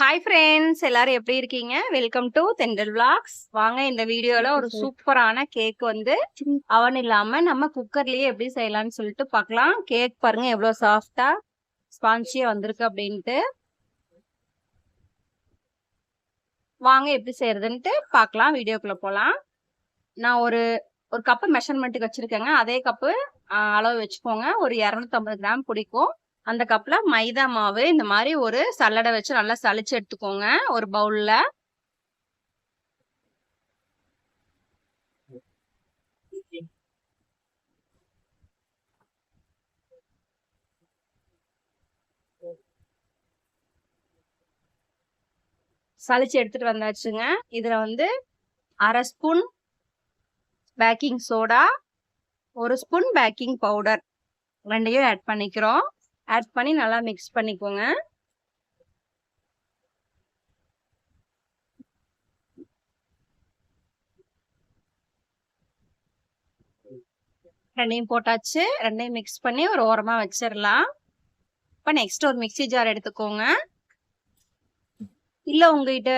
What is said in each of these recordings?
Hi friends எல்லாரும் எப்படி இருக்கீங்க? வெல்கம் டு தெண்டல் vlogs. வாங்க இந்த வீடியோல ஒரு சூப்பரான கேக் வந்து அவன் இல்லாம நம்ம குக்கர்லயே எப்படி செய்யலாம்னு சொல்லிட்டு பார்க்கலாம். கேக் பாருங்க எவ்வளவு சாஃப்டா ஸ்பான்சியா வந்திருக்கு அப்படின்ட்டு. வாங்க எப்படி செய்யறதுன்ட்டு பார்க்கலாம். வீடியோக்குள்ள போலாம். நான் ஒரு ஒரு கப்பு மெஷர்மெண்ட்டுக்கு வச்சிருக்கேங்க. அதே கப்பு அளவு வச்சுக்கோங்க. ஒரு இரநூத்தம்பது கிராம் பிடிக்கும். அந்த கப்பில் மைதா மாவு இந்த மாதிரி ஒரு சல்லடை வச்சு நல்லா சளிச்சு எடுத்துக்கோங்க ஒரு பவுலில் சலிச்சு எடுத்துட்டு வந்தாச்சுங்க. இதுல வந்து அரை ஸ்பூன் பேக்கிங் சோடா ஒரு ஸ்பூன் பேக்கிங் பவுடர். ரெண்டையும் ஆட் பண்ணிக்கிறோம். ஆட் பண்ணி நல்லா மிக்ஸ் பண்ணிக்கோங்க. ரெண்டையும் போட்டாச்சு. ரெண்டையும் மிக்ஸ் பண்ணி ஒரு ஓரமாக வச்சிடலாம் இப்போ நெக்ஸ்ட் ஒரு மிக்ஸி ஜார் எடுத்துக்கோங்க. இல்லை உங்ககிட்ட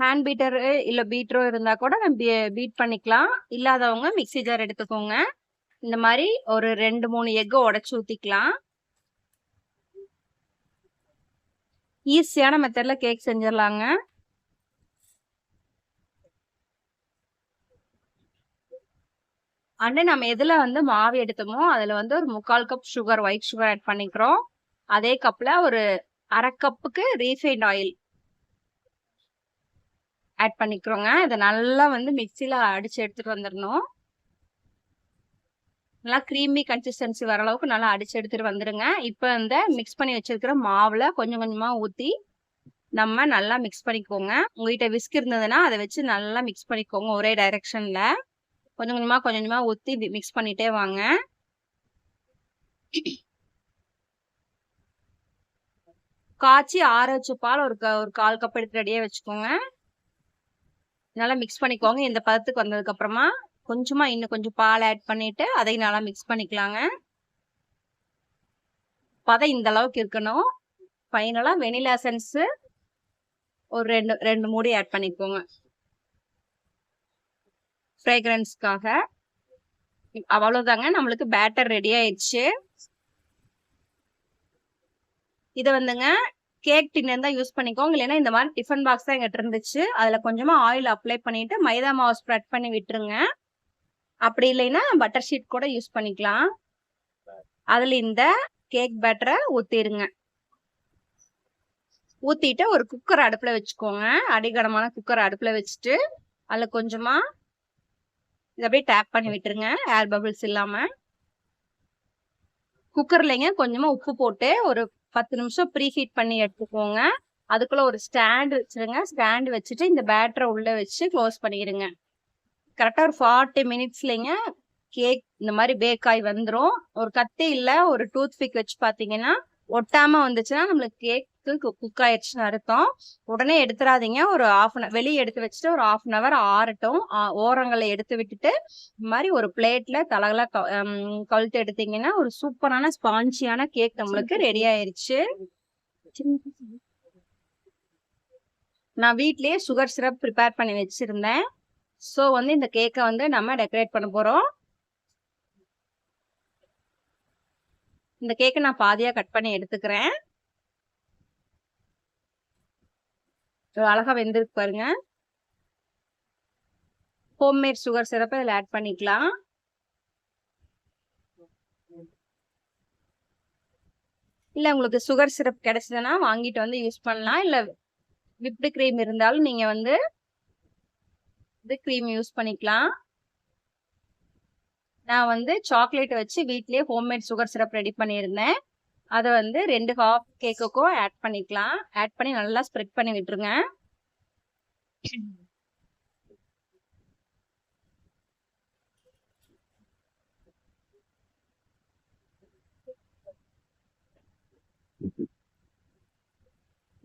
ஹேண்ட் பீட்டர் இல்லை பீட்டரோ இருந்தால் கூட நம்ம பீட் பண்ணிக்கலாம். இல்லாதவங்க மிக்ஸி ஜார் எடுத்துக்கோங்க. இந்த மாதிரி ஒரு ரெண்டு மூணு எக்கு உடச்சி ஊற்றிக்கலாம் ஈஸியான மெத்தடில் கேக் செஞ்சிடலாங்க. அண்டு நம்ம எதில் வந்து மாவு எடுத்தோமோ அதில் வந்து ஒரு முக்கால் cup sugar white sugar add பண்ணிக்கிறோம். அதே கப்பில் ஒரு அரை கப்புக்கு ரீஃபைண்ட் ஆயில் ஆட் பண்ணிக்கிறோங்க. இதை நல்லா வந்து மிக்சியில் அடித்து எடுத்துகிட்டு வந்துடணும். நல்லா க்ரீமி கன்சிஸ்டன்சி வர அளவுக்கு நல்லா அடிச்சு எடுத்துட்டு வந்துருங்க. இப்போ இந்த மிக்ஸ் பண்ணி வச்சிருக்கிற மாவுல கொஞ்சம் கொஞ்சமா ஊத்தி நம்ம நல்லா மிக்ஸ் பண்ணிக்கோங்க. உங்ககிட்ட விஸ்க் இருந்ததுன்னா அதை வச்சு நல்லா மிக்ஸ் பண்ணிக்கோங்க ஒரே டைரக்ஷன்ல கொஞ்சம் கொஞ்சமா கொஞ்சம் கொஞ்சமா ஊத்தி மிக்ஸ் பண்ணிட்டே வாங்க. காய்ச்சி ஆற வச்ச பால் ஒரு ஒரு கால் கப் எடுத்து ரெடியாக வச்சுக்கோங்க. நல்லா மிக்ஸ் பண்ணிக்கோங்க. இந்த பதத்துக்கு வந்ததுக்கு கொஞ்சமாக இன்னும் கொஞ்சம் பால் ஆட் பண்ணிவிட்டு அதையும் நல்லா மிக்ஸ் பண்ணிக்கலாங்க. பதம் இந்த அளவுக்கு இருக்கணும். ஃபைனலாக வெனிலா சென்ஸு ஒரு ரெண்டு ரெண்டு மூடி ஆட் பண்ணிக்கோங்க. ஃப்ரேக்ரன்ஸ்க்காக அவ்வளோதாங்க நம்மளுக்கு பேட்டர் ரெடி ஆயிடுச்சு. இதை வந்துங்க கேக் டின்னர் தான் யூஸ் பண்ணிக்கோங்க. இல்லைன்னா இந்த மாதிரி டிஃபன் பாக்ஸ் தான் எங்கிட்ட இருந்துச்சு. அதில் கொஞ்சமாக ஆயில் அப்ளை பண்ணிவிட்டு மைதா மாவு ஸ்ப்ரெட் பண்ணி விட்டுருங்க. அப்படி இல்லைன்னா பட்டர் ஷீட் கூட யூஸ் பண்ணிக்கலாம். அதில் இந்த கேக் பேட்டரை ஊற்றிடுங்க ஊற்றிட்டு ஒரு குக்கர் அடுப்பில் வச்சுக்கோங்க. அடிகடமான குக்கர் அடுப்பில் வச்சுட்டு அதில் கொஞ்சமாக இதை அப்படியே டேப் பண்ணி விட்டுருங்க. ஏர் பபிள்ஸ் இல்லாமல் குக்கர்லைங்க கொஞ்சமாக உப்பு போட்டு ஒரு பத்து நிமிஷம் ப்ரீ ஹீட் பண்ணி எடுத்துக்கோங்க. அதுக்குள்ளே ஒரு ஸ்டாண்ட் வச்சிருங்க. ஸ்டாண்ட் வச்சுட்டு இந்த பேட்டரை உள்ளே வச்சு க்ளோஸ் பண்ணிடுங்க கரெக்டா ஒரு ஃபார்ட்டி மினிட்ஸ்லங்க கேக் இந்த மாதிரி பேக் ஆகி வந்துடும் ஒரு கத்தி இல்ல ஒரு டூத் பிக் வச்சு பாத்தீங்கன்னா ஒட்டாம வந்துச்சுன்னா நம்மளுக்கு கேக்கு குக் ஆயிடுச்சுன்னு அர்த்தம். உடனே எடுத்துடாதீங்க ஒரு ஆஃப் அன் வெளியே எடுத்து வச்சுட்டு ஒரு ஆஃப் அன் அவர் ஆறட்டும். ஓரங்களை எடுத்து விட்டுட்டு இந்த மாதிரி ஒரு பிளேட்ல தலகலா கழுத்து எடுத்தீங்கன்னா ஒரு சூப்பரான ஸ்பான்சியான கேக் நம்மளுக்கு ரெடி ஆயிருச்சு. நான் வீட்லயே சுகர் சிரப் ப்ரிப்பேர் பண்ணி வச்சிருந்தேன். ஸோ வந்து இந்த கேக்கை வந்து நம்ம டெக்கரேட் பண்ண போகிறோம் இந்த கேக்கை நான் பாதியாக கட் பண்ணி எடுத்துக்கிறேன். அழகா வெந்திருக்கு பாருங்க. ஹோம்மேட் சுகர் சிரப்பை இதில் ஆட் பண்ணிக்கலாம். இல்லை உங்களுக்கு சுகர் சிரப் கிடைச்சதுன்னா வாங்கிட்டு வந்து யூஸ் பண்ணலாம். இல்லை விப்டு க்ரீம் இருந்தாலும் நீங்கள் வந்து வந்து க்ரீம் யூஸ் பண்ணிக்கலாம். நான் வந்து சாக்லேட் வச்சு வீட்லேயே ஹோம்மேட் சுகர் சிரப் ரெடி பண்ணியிருந்தேன். அதை வந்து ரெண்டு ஹாஃப் கேக்குக்கும் ஆட் பண்ணிக்கலாம். ஆட் பண்ணி நல்லா ஸ்ப்ரெட் பண்ணி விட்டுருங்க.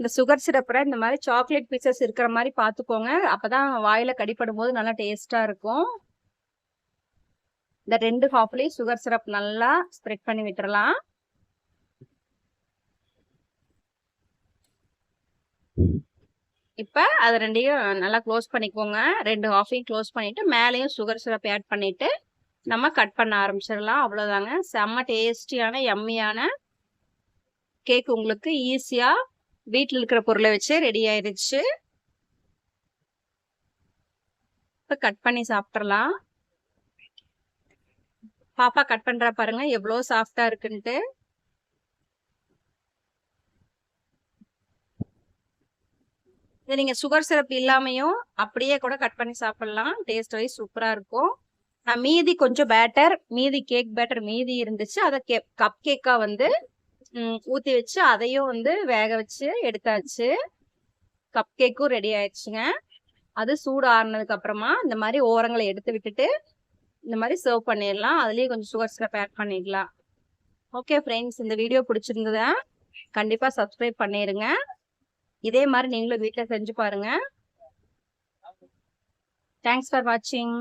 இந்த சுகர் சிரப்புல இந்த மாதிரி சாக்லேட் பீசஸ் இருக்கிற மாதிரி பார்த்துக்கோங்க. அப்போதான் வாயில கடிப்படும் போது நல்லா டேஸ்டா இருக்கும். இந்த ரெண்டு ஹாஃப்லேயும் சுகர் சிரப் நல்லா ஸ்ப்ரெட் பண்ணி விட்டுறலாம். இப்போ அது ரெண்டையும் நல்லா க்ளோஸ் பண்ணிக்கோங்க. ரெண்டு ஹாஃபையும் க்ளோஸ் பண்ணிட்டு மேலேயும் சுகர் சிரப் ஆட் பண்ணிட்டு நம்ம கட் பண்ண ஆரம்பிச்சிடலாம். அவ்வளோதாங்க செம்ம டேஸ்டியான எம்மியான கேக் உங்களுக்கு ஈஸியாக வீட்டில் இருக்கிற பொருளை வச்சு ரெடி ஆயிடுச்சு இப்போ கட் பண்ணி சாப்பிட்றலாம் பாப்பா கட் பண்ணுறா பாருங்க எவ்வளோ சாஃப்டாக இருக்குன்ட்டு. இதை நீங்கள் சுகர் சிரப் இல்லாமையும் அப்படியே கூட கட் பண்ணி சாப்பிட்லாம். டேஸ்ட் வைஸ் சூப்பராக இருக்கும். நான் மீதி கொஞ்சம் பேட்டர் மீதி கேக் பேட்டர் மீதி இருந்துச்சு. அதை கே கப் கேக்காக வந்து ஊற்றி ஊத்தி வச்சு அதையும் வந்து வேக வச்சு எடுத்தாச்சு. கப் கேக்கும் ரெடி ஆயிடுச்சுங்க. அது சூடு ஆறுனதுக்கு அப்புறமா இந்த மாதிரி ஓரங்களை எடுத்து விட்டுட்டு இந்த மாதிரி சர்வ் பண்ணிடலாம். அதுலேயும் கொஞ்சம் சுகர் சிரப் ஆட் பண்ணிடலாம். ஓகே ஃப்ரெண்ட்ஸ் இந்த வீடியோ பிடிச்சிருந்ததா? கண்டிப்பா சப்ஸ்கிரைப் பண்ணிடுங்க. இதே மாதிரி நீங்களும் வீட்டில் செஞ்சு பாருங்க. தேங்க்ஸ் ஃபார் வாட்சிங்